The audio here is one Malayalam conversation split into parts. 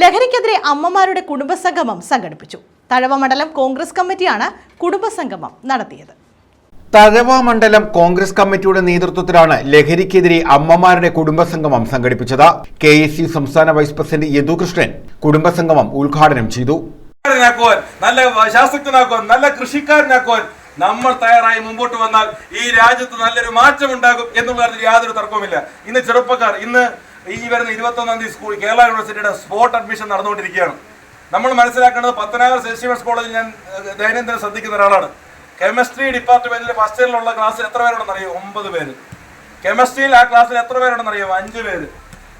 ലഹരിക്കെതിരെ അമ്മമാരുടെ കുടുംബസംഗമം സംഘടിപ്പിച്ചു. തഴവ മണ്ഡലം കോൺഗ്രസ് കമ്മിറ്റിയാണ് കുടുംബസംഗമം നടത്തിയത്. തഴവ മണ്ഡലം കോൺഗ്രസ് കമ്മിറ്റിയുടെ നേതൃത്വത്തിലാണ് ലഹരിക്കെതിരെ അമ്മമാരുടെ കുടുംബസംഗമം സംഘടിപ്പിച്ചത്. കെ എസ് യു സംസ്ഥാന വൈസ് പ്രസിഡന്റ് യദുകൃഷ്ണൻ കുടുംബസംഗമം ഉദ്ഘാടനം ചെയ്തു. നല്ല ശാസ്ത്രജ്ഞനാക്കുവാൻ നല്ല കൃഷിക്കാരനാക്കുവാൻ നമ്മൾ തയ്യാറായി മുമ്പോട്ട് വന്നാൽ ഈ രാജ്യത്ത് നല്ലൊരു മാറ്റം ഉണ്ടാകും എന്നുള്ള യാതൊരു തർക്കവുമില്ല. ഇന്ന് ചെറുപ്പക്കാർ ഇന്ന് ഈ വരുന്ന ഇരുപത്തൊന്നാം തീയതി സ്കൂൾ കേരള യൂണിവേഴ്സിറ്റിയുടെ സ്പോട്ട് അഡ്മിഷൻ നടന്നുകൊണ്ടിരിക്കുകയാണ്. നമ്മൾ മനസ്സിലാക്കേണ്ടത് പത്തനാപുരം സെന്റ് കോളേജിൽ ഞാൻ ദൈനംദിനം ശ്രദ്ധിക്കുന്ന ഒരാളാണ്. കെമിസ്ട്രി ഡിപ്പാർട്ട്മെന്റിൽ ഫസ്റ്റ് ഇയറിലുള്ള ക്ലാസ്സിൽ എത്ര പേരുണ്ടെന്ന് അറിയോ ഒമ്പത് പേര്. കെമിസ്ട്രിയിൽ ആ ക്ലാസ്സിൽ എത്ര പേരുണ്ടെന്ന് അറിയോ അഞ്ച് പേര്.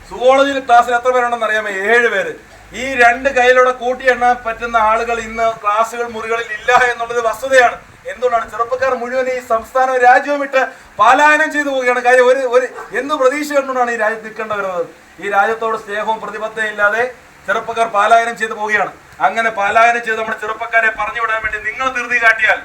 സുവോളജിയിൽ ക്ലാസ്സിൽ എത്ര പേരുണ്ടെന്ന് അറിയാമോ ഏഴ് പേര്. ഈ രണ്ട് കയ്യിലൂടെ കൂട്ടി എണ്ണാൻ പറ്റുന്ന ആളുകൾ ഇന്ന് ക്ലാസ്സുകൾ മുറികളിൽ ഇല്ല എന്നുള്ളത് വസ്തുതയാണ്. എന്തുകൊണ്ടാണ് ചെറുപ്പക്കാർ മുഴുവൻ ഈ സംസ്ഥാനം രാജ്യവും ഇട്ട് പലായനം ചെയ്തു പോവുകയാണ്? കാര്യം ഒരു ഒരു എന്ത് പ്രതീക്ഷ കണ്ടുകൊണ്ടാണ് ഈ രാജ്യത്ത് നിൽക്കേണ്ടി വരുന്നത്? ഈ രാജ്യത്തോട് സ്നേഹവും പ്രതിബദ്ധതയും ഇല്ലാതെ ചെറുപ്പക്കാർ പലായനം ചെയ്തു പോവുകയാണ്. അങ്ങനെ പലായനം ചെയ്ത് നമ്മുടെ ചെറുപ്പക്കാരെ പറഞ്ഞു വിടാൻ വേണ്ടി നിങ്ങൾ ധൃതി കാട്ടിയാൽ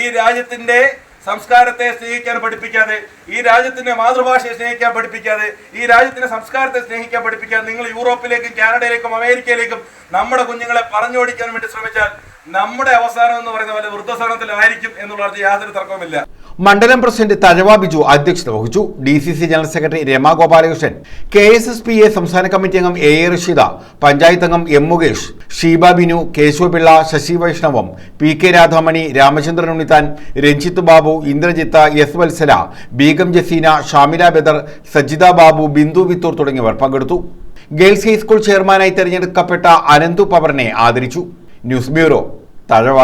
ഈ രാജ്യത്തിന്റെ സംസ്കാരത്തെ സ്നേഹിക്കാൻ പഠിപ്പിക്കാതെ ഈ രാജ്യത്തിന്റെ മാതൃഭാഷയെ സ്നേഹിക്കാൻ പഠിപ്പിക്കാതെ ഈ രാജ്യത്തിന്റെ സംസ്കാരത്തെ സ്നേഹിക്കാൻ പഠിപ്പിക്കാതെ നിങ്ങൾ യൂറോപ്പിലേക്കും കാനഡയിലേക്കും അമേരിക്കയിലേക്കും നമ്മുടെ കുഞ്ഞുങ്ങളെ പറഞ്ഞോടിക്കാൻ വേണ്ടി ശ്രമിച്ചാൽ നമ്മുടെ അവസാനം എന്ന് പറയുന്ന പോലെ വൃദ്ധസദനത്തിലായിരിക്കും എന്നുള്ളത് യാതൊരു തർക്കവുമില്ല. മണ്ഡലം പ്രസിഡന്റ് തഴവ ബിജു അധ്യക്ഷത വഹിച്ചു. D C C general secretary Rama Gopalakrishnan K S S P A സംസ്ഥാന കമ്മിറ്റി അംഗം എ എ റഷീദ പഞ്ചായത്ത് അംഗം M Mukesh Sheeba Binu Kesavapillai Sasi Vaishnavam P K Radhamani Ramachandran Unnithan Ranjith Babu Indrajith S Vatsala Beegum Jaseena Shamila Badar Sajitha Babu Bindu Vithoor തുടങ്ങിയവർ പങ്കെടുത്തു. ഗേൾസ് ഹൈസ്കൂൾ ചെയർമാനായി തെരഞ്ഞെടുക്കപ്പെട്ട അനന്തു പവറിനെ ആദരിച്ചു. News bureau Thazhava